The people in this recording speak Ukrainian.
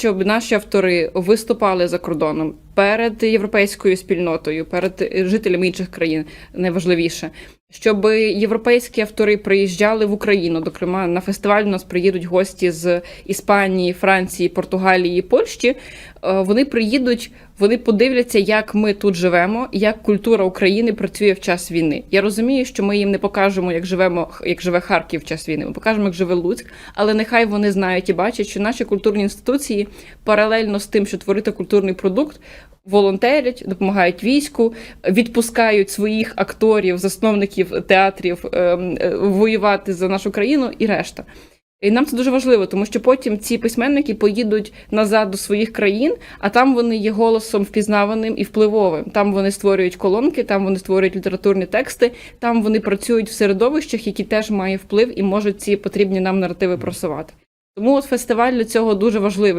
щоб наші автори виступали за кордоном перед європейською спільнотою, перед жителями інших країн, найважливіше, щоб європейські автори приїжджали в Україну. Зокрема, на фестиваль у нас приїдуть гості з Іспанії, Франції, Португалії, Польщі. Е, Вони приїдуть, вони подивляться, як ми тут живемо, як культура України працює в час війни. Я розумію, що ми їм не покажемо, як живемо, як живе Харків в час війни. Ми покажемо, як живе Луцьк, але нехай вони знають і бачать, що наші культурні інституції паралельно з тим, що творити культурний продукт, волонтерять, допомагають війську, відпускають своїх акторів, засновників театрів ем, е, воювати за нашу країну і решта. І нам це дуже важливо, тому що потім ці письменники поїдуть назад до своїх країн, а там вони є голосом впізнаваним і впливовим. Там вони створюють колонки, там вони створюють літературні тексти, там вони працюють в середовищах, які теж мають вплив і можуть ці потрібні нам наративи просувати. Тому от фестиваль для цього дуже важливий.